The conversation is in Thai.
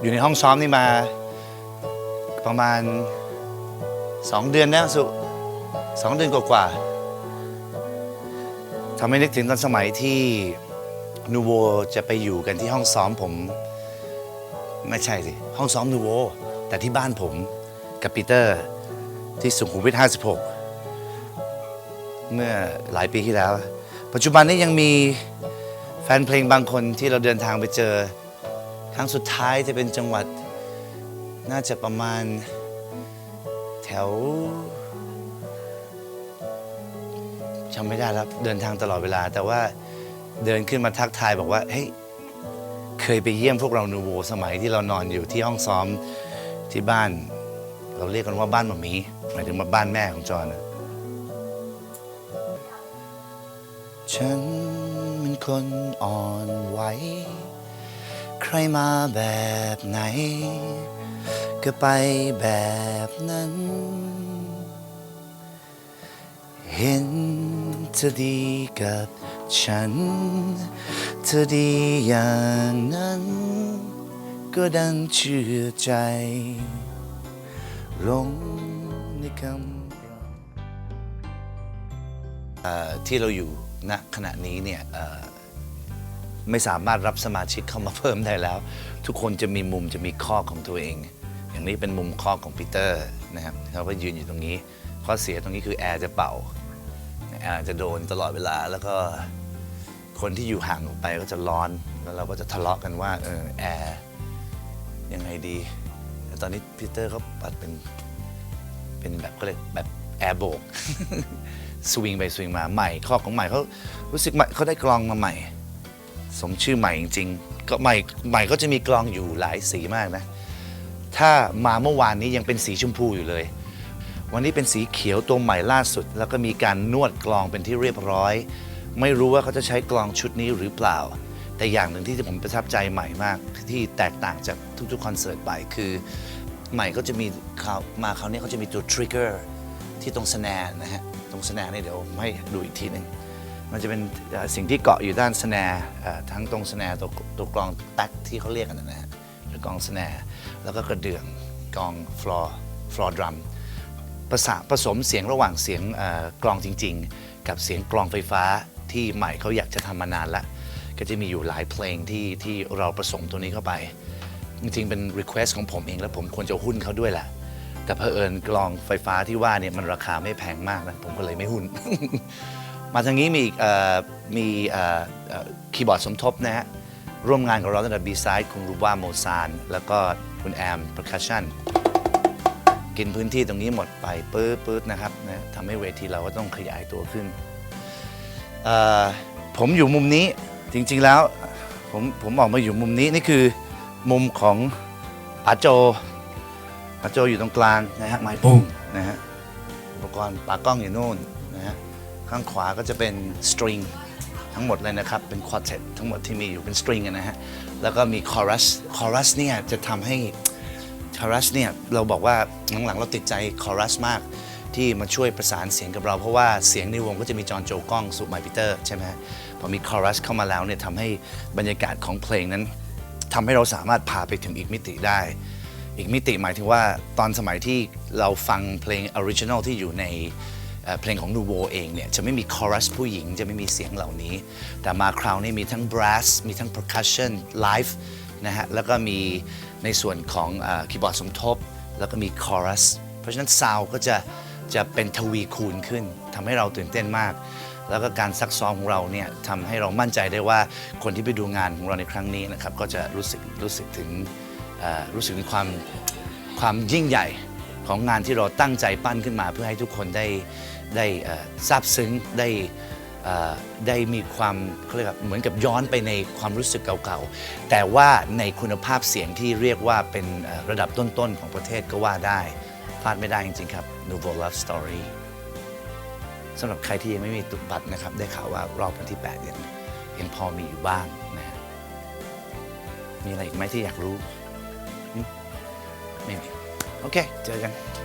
อยู่ในห้องซ้อมนี่มาประมาณสองเดือนแล้วสุสองเดือนกว่าๆทำให้นึกถึงตอนสมัยที่นูโวจะไปอยู่กันที่ห้องซ้อมผม ไม่ใช่สิ ห้องซ้อมนูโวแต่ที่บ้านผมกับปีเตอร์ที่สุขุมวิท 56 เมื่อหลายปีที่แล้ว ปัจจุบันนี้ยังมีแฟนเพลงบางคนที่เราเดินทางไปเจอ ครั้งสุดท้ายจะเป็นจังหวัด น่าจะประมาณแถวจำไม่ได้แล้วเดินทางตลอดเวลา แต่ว่าเดินขึ้นมาทักทายบอกว่าเฮ้ยเคยไปเยี่ยมพวกเรานูโวสมัยที่เรานอนอยู่ที่ห้องซ้อมที่บ้าน เราเรียกกันว่าบ้านหมามีหมายถึงมาบ้านแม่ของจอห์นนะฉันเป็นคนอ่อนไหว ใครมาแบบไหน ก็ไปแบบนั้น เห็นเธอดีกับฉัน เธอดีอย่างนั้น ก็ดังเชื่อใจลงในคำที่เราอยู่ณขณะนี้เนี่ย ไม่สามารถรับสมาชิกเข้ามาเพิ่มได้แล้ว ทุกคนจะมีมุมจะมีข้อของตัวเอง อย่างนี้เป็นมุมข้อของปีเตอร์นะครับเขาก็ยืนอยู่ตรงนี้ ข้อเสียตรงนี้คือแอร์จะเป่าแอร์จะโดนตลอดเวลาแล้วก็คนที่อยู่ห่างออกไปก็จะร้อนแล้วเราก็จะทะเลาะกันว่าเออแอร์ยังไงดีแต่ตอนนี้ปีเตอร์เขาปัดเป็นเป็นแบบก็เลยแบบแอร์โบก สวิงไปสวิงมาใหม่ข้อของใหม่เขารู้สึกใหม่เขาได้กลองมาใหม่ สมชื่อใหม่จริงๆก็ใหม่ใหม่ก็จะมีกลองอยู่หลายสีมากนะ ถ้ามาเมื่อวานนี้ยังเป็นสีชมพูอยู่เลย วันนี้เป็นสีเขียวตัวใหม่ล่าสุด แล้วก็มีการนวดกลองเป็นที่เรียบร้อย ไม่รู้ว่าเขาจะใช้กลองชุดนี้หรือเปล่า แต่อย่างหนึ่งที่ผมประทับใจใหม่มาก ที่แตกต่างจากทุกๆคอนเสิร์ตไปคือ ใหม่ก็จะมีเขามาคราวนี้เขาจะมีตัวทริกเกอร์ที่ตรงสแนร์นะฮะตรงสแนร์นี่เดี๋ยวผมให้ดูอีกทีหนึ่ง มันจะเป็นสิ่งที่เกาะอยู่ด้านสแนร์ทั้งตรงสแนร์ตัวตัวกลองแท็กที่เขาเรียกกันนะฮะหรือกลองสแนร์แล้วก็กระเดื่องกลองฟลอร์ฟลอร์ดรัมประสาผสมเสียงระหว่างเสียงกลองจริง ๆ กับเสียงกลองไฟฟ้าที่ใหม่เขาอยากจะทำมานานละก็จะมีอยู่หลายเพลงที่ที่เราผสมตัวนี้เข้าไป จริงๆเป็น Request ของผมเองแล้วผมควรจะหุ้นเขาด้วยแหละแต่เผอิญกลองไฟฟ้าที่ว่าเนี่ยมันราคาไม่แพงมากนะ ผมก็เลยไม่หุ้น มาทางนี้มีอีกเอ่อมีเอ่อเอ่อคีย์บอร์ดสมทบนะฮะ ร่วมงานกับเราตั้งแต่บีไซด์คุณรูว่าโมซาน แล้วก็คุณแอม percussion กินพื้นที่ตรงนี้หมดไปปื๊ดปื๊ดนะครับนะทำให้เวทีเราก็ต้องขยายตัวขึ้นเอ่อผมอยู่มุมนี้จริงๆแล้ว ผมผมออกมาอยู่มุมนี้ นี่คือมุมของป๋าโจป๋าโจอยู่ตรงกลางนะฮะไม้ปุ้งนะฮะอุปกรณ์ปากล้องอยู่นู่น ข้างขวาก็จะเป็นสตริงทั้งหมดเลยนะครับ เป็นควอเทตทั้งหมดที่มีอยู่เป็นสตริงนะฮะ แล้วก็มีคอรัสคอรัสเนี่ยจะทำให้คอรัสเนี่ยเราบอกว่าหลังๆเราติดใจคอรัสมากที่มาช่วยประสานเสียงกับเรา เพราะว่าเสียงในวงก็จะมีจอห์นโจก้องสุไมปีเตอร์ใช่ไหมพอมีคอรัสเข้ามาแล้วเนี่ยทำให้บรรยากาศของเพลงนั้นทำให้เราสามารถพาไปถึงอีกมิติได้ อีกมิติหมายถึงว่าตอนสมัยที่เราฟังเพลงออริจินอลที่อยู่ใน เพลงของนูโวเองเนี่ยจะไม่มีคอรัสผู้หญิงจะไม่มีเสียงเหล่านี้ แต่มาคราวนี้มีทั้ง brass มีทั้ง percussion live นะฮะแล้วก็มีในส่วนของคีย์บอร์ดสมทบ แล้วก็มีคอรัสเพราะฉะนั้นซาวก็จะจะเป็นทวีคูณขึ้นทำให้เราตื่นเต้นมาก แล้วก็การซักซ้อมของเราเนี่ยทำให้เรามั่นใจได้ว่าคนที่ไปดูงานของเราในครั้งนี้นะครับก็จะรู้สึกรู้สึกถึงรู้สึกถึงความความยิ่งใหญ่ ของงานที่เราตั้งใจปั้นขึ้นมา เพื่อให้ทุกคนได้ได้ซาบซึ้งได้ได้มีความเขาเรียกว่าเหมือนกับย้อนไปในความรู้สึกเก่าๆ แต่ว่าในคุณภาพเสียงที่เรียกว่าเป็นระดับต้นๆ ของประเทศก็ว่าได้พลาดไม่ได้จริงๆ ครับ Nouveau Love Story สำหรับใครที่ยังไม่มีตุกบัตรนะครับ ได้ข่าวว่ารอบวันที่8ยังยังพอมีอยู่บ้างนะฮะมีอะไรอีกไหมที่อยากรู้ ไม่มี Okay, till again.